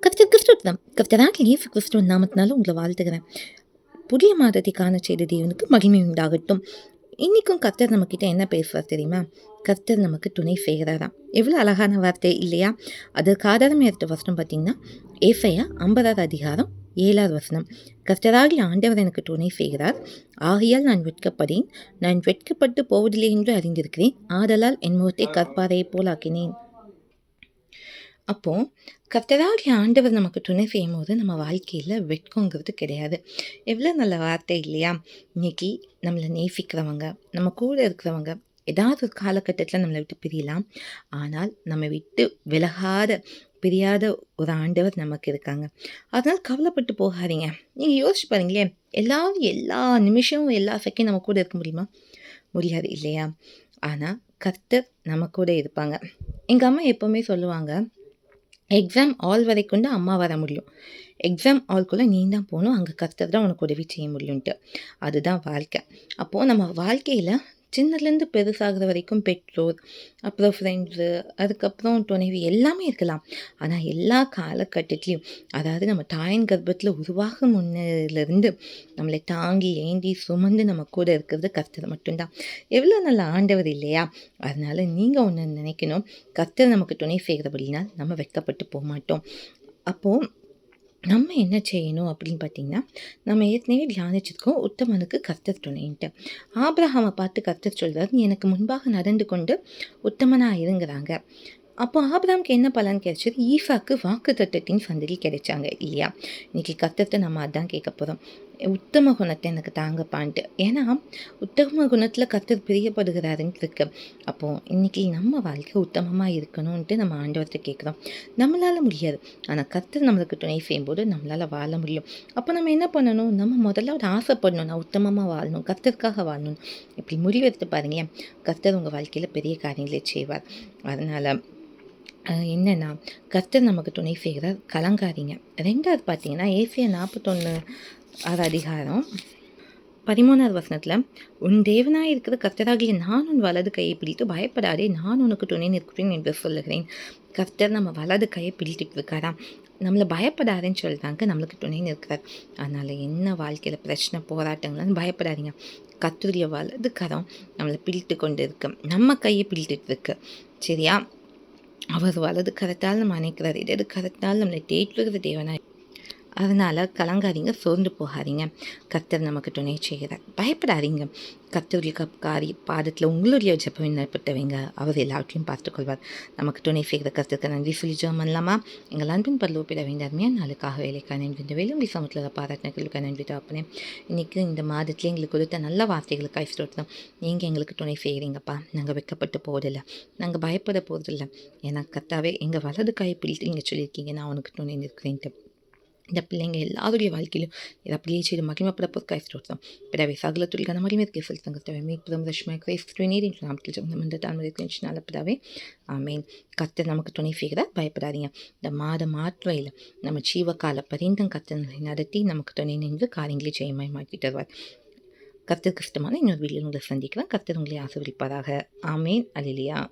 கர்த்தர் கிறிஸ்துவம் கர்டரா லீஃப் கிறிஸ்துவ நாமத்தினால உங்களை வாழ்த்துக்கிறேன் புதிய மாதத்திற்கான காண செய்த தேவனுக்கு மகிமை உண்டாகட்டும். இன்றைக்கும் கர்த்தர் நம்மக்கிட்ட என்ன பேசுவார் தெரியுமா? கர்த்தர் நமக்கு துணை செய்கிறாராம். எவ்வளோ அழகான வார்த்தை இல்லையா? அதற்கு ஆதாரம் எடுத்த வசனம் பார்த்தீங்கன்னா ஏசையா ஐம்பதாவது அதிகாரம் ஏழாவது வசனம். கர்த்தராகி ஆண்டவர் எனக்கு துணை செய்கிறார். ஆகையால் நான் வெட்கப்படேன் நான் வெட்கப்பட்டு போவதில்லை என்று அறிந்திருக்கிறேன். ஆதலால் என் முகத்தை கற்பாதையைப் போலாக்கினேன். அப்போது கர்த்தராகிய ஆண்டவர் நமக்கு துணை செய்யும் போது நம்ம வாழ்க்கையில் வெட்கங்கிறது கிடையாது. எவ்வளோ நல்ல வார்த்தை இல்லையா? இன்னைக்கு நம்மளை நேசிக்கிறவங்க நம்ம கூட இருக்கிறவங்க ஏதாவது ஒரு காலகட்டத்தில் நம்மளை விட்டு பிரியலாம். ஆனால் நம்ம விட்டு விலகாத பிரியாத ஒரு ஆண்டவர் நமக்கு இருக்காங்க. அதனால் கவலைப்பட்டு போகாதீங்க. நீங்கள் யோசிச்சு பாருங்களேன் எல்லாரும் எல்லா நிமிஷமும் எல்லா செகண்ட் நம்ம கூட இருக்க முடியுமா? முடியாது இல்லையா? ஆனால் கர்த்தர் நம்ம கூட இருப்பாங்க. எங்கள் அம்மா எப்போவுமே சொல்லுவாங்க எக்ஸாம் ஆல் வரைக்கும் தான் அம்மா வர முடியும். எக்ஸாம் ஆல்குள்ளே நீ தான் போகணும் அங்கே கர்த்தர் தான் உனக்கு உதவி செய்ய முடியும்ன்ட்டு. அதுதான் வாழ்க்கை. அப்போது நம்ம வாழ்க்கையில் சின்னதுலேருந்து பெருசாகிற வரைக்கும் பெற்றோர் அப்புறம் ஃப்ரெண்ட்ஸு அதுக்கப்புறம் துணைவி எல்லாமே இருக்கலாம். ஆனால் எல்லா காலகட்டத்திலையும் அதாவது நம்ம தாயின் கர்ப்பத்தில் உருவாக முன்னிலிருந்து நம்மளை தாங்கி ஏந்தி சுமந்து நம்ம கூட இருக்கிறது கர்த்தர் மட்டும்தான். எவ்வளோ நல்ல ஆண்டவர் இல்லையா? அதனால் நீங்கள் ஒன்று நினைக்கணும். கர்த்தர் நமக்கு துணை செய்கிறபடினால் நம்ம வெட்கப்பட்டு போக மாட்டோம் அப்போது நம்ம என்ன செய்யணும் அப்படின்னு பார்த்தீங்கன்னா நம்ம ஏற்கனவே தியானிச்சிருக்கோம். உத்தமனுக்கு கர்த்தர் துணைன்ட்டு. ஆபிரஹாமை பார்த்து கர்த்தர் சொல்கிறார் நீ எனக்கு முன்பாக நடந்து கொண்டு உத்தமனாக இருங்கிறாங்க. அப்போ ஆபிரகாமுக்கு என்ன பலன் கிடைச்சது? ஈஃபாக்கு வாக்கு தத்தத்தின் சந்ததி கிடைச்சாங்க. இல்லையா? இன்றைக்கி கத்தத்தை நம்ம அதான் கேட்க போகிறோம் உத்தம குணத்தை எனக்கு தாங்கப்பான்ட்டு. ஏன்னா உத்தம குணத்தில் கர்த்தர் பிரியப்படுகிறாருன்னு இருக்கு அப்போது இன்றைக்கி நம்ம வாழ்க்கை உத்தமமாக இருக்கணும்ன்ட்டு நம்ம ஆண்டவர்கிட்ட கேட்குறோம் நம்மளால் முடியாது. ஆனால் கர்த்தர் நம்மளுக்கு துணை செய்யும்போது நம்மளால் வாழ முடியும். அப்போ நம்ம என்ன பண்ணணும்? நம்ம முதல்ல ஒரு ஆசைப்படணும். நான் உத்தமமாக வாழணும். கர்த்தருக்காக வாழணும். இப்படி முடிவெடுத்து பாருங்க கர்த்தர் உங்கள் வாழ்க்கையில் பெரிய காரியங்களை செய்வார். அதனால் என்னென்னா கர்த்தர் நமக்கு துணை செய்கிறார் கலங்காதீங்க. ரெண்டாவது பார்த்தீங்கன்னா ஏசிய நாற்பத்தொன்று ஆறு அதிகாரம் பதிமூணாவது வசனத்தில் உன் தேவனாக இருக்கிற கர்த்தராகிய நான் உன் வலது கையை பிடித்து பயப்படாதே நான் உனக்கு துணை நிற்கிறேன் என்று சொல்லுகிறேன். கர்த்தர் நம்ம வலது கையை பிடித்துட்டு இருக்காராம் நம்மளை பயப்படாதேன்னு சொல்லிட்டாங்க நம்மளுக்கு துணை நிற்கிறார். அதனால் என்ன வாழ்க்கையில் பிரச்சனை போராட்டங்கள்னு பயப்படாதீங்க. கத்துரிய வலது கரம் நம்மளை பிடித்து கொண்டு இருக்கு நம்ம கையை பிடித்துட்டு இருக்கு. சரியா? அவர் வலது கரத்தால் நம்ம அணைக்கிறார் இடது கரத்தால் நம்மளை தேற்றுகிற தேவனாய். அதனால் கலங்காதீங்க சோர்ந்து போகாதீங்க. கர்த்தர் நமக்கு துணை செய்கிறார். பயப்படாதீங்க. கத்தோரிய கப்காரி பாதத்தில் உங்களுடைய ஜெப விண்ணப்பட்டவங்க அவர் எல்லாவற்றையும் பார்த்துக்கொள்வார். நமக்கு துணை செய்கிற கத்திற்கு நன்றி சொல்லி ஜோமன்லாமா எங்கள் அன்பின் பல்லோப்பிட வேண்டாருமே நாளுக்காக வேலைக்கான இந்த வேலை உங்கள் சமத்தில் பாராட்டினர்களுக்கு நன்றி தாப்பினேன் இன்றைக்கி இந்த மாதத்தில் எங்களுக்கு கொடுத்த நல்ல வார்த்தைகளுக்கு ஐஸ்டோட்டம் நீங்கள் எங்களுக்கு துணை செய்கிறீங்கப்பா. நாங்கள் வெக்கப்பட்டு போவதில்லை. நாங்கள் பயப்பட போவதில்லை. ஏன்னா கர்த்தாவே எங்கள் வலது காயை பிடித்து நீங்கள் சொல்லியிருக்கீங்க. நான் உனக்கு துணை நிற்கிறேன்ட்டு. இந்த பிள்ளைங்க எல்லாருடைய வாழ்க்கையிலும் இதை அப்படியே செய்து மகிமைப்பட பொருட்காய் ஸ்தோத்திரம் பிறவை மாதிரி துளிகான மகிமைக்கு செலுத்தங்கத்தவை மீட்புறம் ரஷ்மாய் கிரைஸ்து நீரின் நாமத்தில் சம்பந்தம் தாழ்மை கிருஷ்ணால பிதாவே ஆமேன். கர்த்தர் நமக்கு துணை செய்கிறார் பயப்படாதீங்க. இந்த மாத மாற்றுவையில் நம்ம ஜீவகால பரிந்தம் கத்தனை நடத்தி நமக்கு துணை நின்று காரியங்களை ஜெயமாய் மாற்றி தருவார் கர்த்தர் கஷ்டமான இன்னொரு வீட்டில் உங்களை சந்திக்கிறேன். கர்த்தர் உங்களை ஆசீர்வதிப்பதாக ஆமேன். அலிலியா